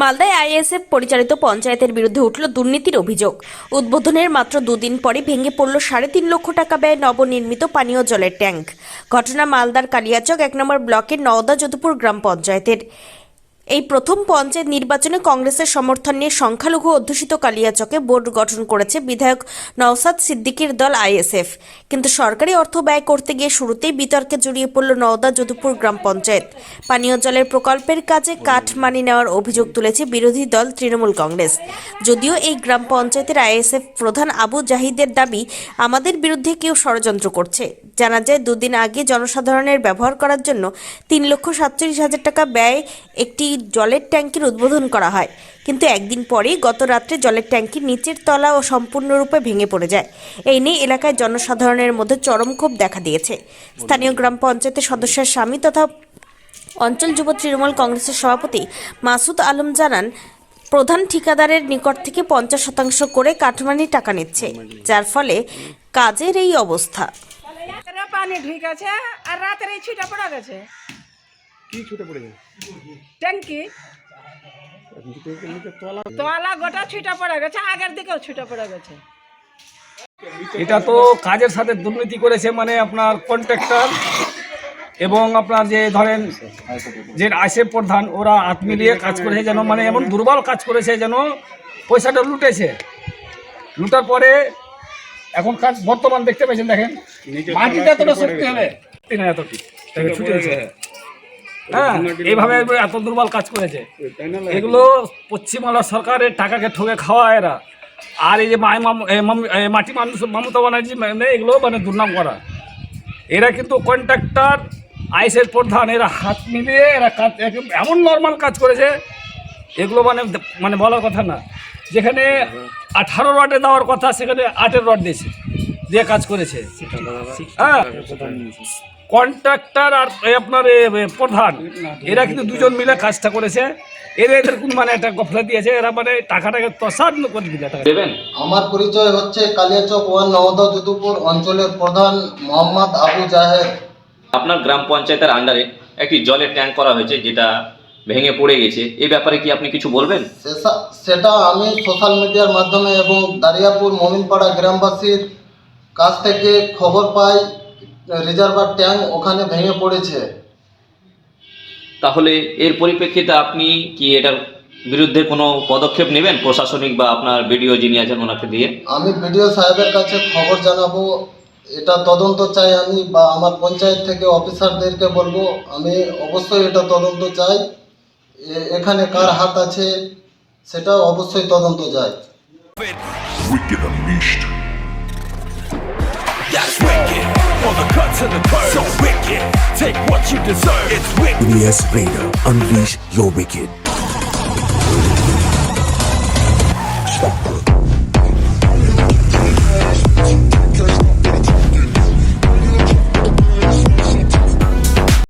মালদায় আইএসএফ পরিচালিত পঞ্চায়েতের বিরুদ্ধে উঠল দুর্নীতির অভিযোগ। উদ্বোধনের মাত্র দুদিন পরে ভেঙে পড়ল সাড়ে তিন লক্ষ টাকা ব্যয় নবনির্মিত পানীয় জলের ট্যাঙ্ক। ঘটনা মালদার কালিয়াচক এক নম্বর ব্লকের নওদা যদুপুর গ্রাম পঞ্চায়েতের। এই প্রথম পঞ্চায়েত নির্বাচনে কংগ্রেসের সমর্থন নিয়ে সংখ্যালঘু অধ্যুষিত কালিয়াচকে বোর্ড গঠন করেছে বিধায়ক নওসাদ সিদ্দিকীর দল আইএসএফ। কিন্তু সরকারি অর্থ ব্যয় করতে গিয়ে শুরুতেই বিতর্কে জড়িয়ে পড়ল নওদা যদুপুর গ্রাম পঞ্চায়েত। পানীয় জলের প্রকল্পের কাজে কাঠ মানি নেওয়ার অভিযোগ তুলেছে বিরোধী দল তৃণমূল কংগ্রেস। যদিও এই গ্রাম পঞ্চায়েতের আইএসএফ প্রধান আবু জাহিদের দাবি, আমাদের বিরুদ্ধে কেউ ষড়যন্ত্র করছে। জানা যায়, দুদিন আগে জনসাধারণের ব্যবহার করার জন্য তিন লক্ষ সাতচল্লিশ হাজার টাকা ব্যয় একটি জলের ট্যাঙ্কির উদ্বোধন করা হয়। কিন্তু একদিন পরেই গত রাত্রে জলের ট্যাঙ্কির নিচের তলা ও সম্পূর্ণরূপে ভেঙে পড়ে যায়। এই নিয়ে এলাকায় জনসাধারণের মধ্যে চরম ক্ষোভ দেখা দিয়েছে। স্থানীয় গ্রাম পঞ্চায়েতের সদস্যের স্বামী তথা অঞ্চল যুব তৃণমূল কংগ্রেসের সভাপতি মাসুদ আলম জানান, প্রধান ঠিকাদারের নিকট থেকে পঞ্চাশ শতাংশ করে কাঠমানি টাকা নিচ্ছে, যার ফলে কাজের এই অবস্থা। পানি আর রাতের এই ছিটা পড়ে গেছে। কি ছুটে পড়েছে ট্যাঙ্কি? তলা গোটা ছিটা পড়ে গেছে আগের দিকেও ছিটা পড়ে গেছে। এটা তো কাজের সাথে দুর্নীতি করেছে মানে আপনার কন্ট্রাক্টর এবং আপনার যে ধরেন যে আইসে প্রধান ওরা হাত মিলিয়ে কাজ করেছে যেন মানে এমন দুর্বল কাজ করেছে যেন পয়সাটা লুটেছে। লুটার পরে এখন কাজ বর্তমান দেখতে পেয়েছেন দেখেন। মাটিটা এতটা সত্যি হবে? না এত ঠিক ছুটেছে হ্যাঁ এইভাবে এত দুর্বল কাজ করেছে। এগুলো পশ্চিমবাংলা সরকারের টাকাকে ঠকে খাওয়া এরা। আর এই যে মাই মাটি মানুষ মমতা ব্যানার্জি মানে এগুলো মানে দুর্নাম করা। এরা কিন্তু কন্ট্রাক্টর আইসের প্রধান এরা হাত মিলিয়ে এরা কাজ এমন নর্মাল কাজ করেছে এগুলো মানে মানে বলার কথা না। যেখানে আঠারো রডে দেওয়ার কথা সেখানে আটের রড দিয়েছে দিয়ে কাজ করেছে। হ্যাঁ। কন্ট্রাক্টর আর আপনার প্রধান। এরা কিন্তু দুজন মিলে কাজটা করেছে। এরা এদের কোন মানে একটা গফলা দিয়েছে এরা মানে টাকাটাকে তসাদ করে দিলে দেবেন? আমার পরিচয় হচ্ছে কালিয়াচক ওয়ান নওদা যদুপুর অঞ্চলের প্রধান মোহাম্মদ আবু জাহেদ। আপনার গ্রাম পঞ্চায়েতের আন্ডারে একটি জলের ট্যাঙ্ক করা হয়েছে যেটা ভেঙে পড়ে গেছে। এই ব্যাপারে কি আপনি কিছু বলবেন? সেটা আমি সোশ্যাল মিডিয়ার মাধ্যমে এবং দারিয়াপুর মমিনপাড়া গ্রামবাসীর কাছ থেকে খবর পাই। রিজার্ভার ট্যাঙ্ক ওখানে ভেঙে পড়েছে। তাহলে এর পরিপ্রেক্ষিতে আপনি কি এটার বিরুদ্ধে কোনো পদক্ষেপ নেবেন? প্রশাসনিক বা আপনার ভিডিও যিনি আছেন ওনাকে দিয়ে? আমি বিডিও সাহেবের কাছে খবর জানাব। এটা তদন্ত চাই আমি বা আমার পঞ্চায়েত থেকে অফিসারদেরকে বলব আমি অবশ্যই এটা তদন্ত চাই। এখানে কার হাত আছে সেটা অবশ্যই তদন্ত চাই। Wicked Unleashed. That's wicked. on the cuts and the curves. So wicked, take what you deserve. It's wicked. Elias Raider, unleash your wicked.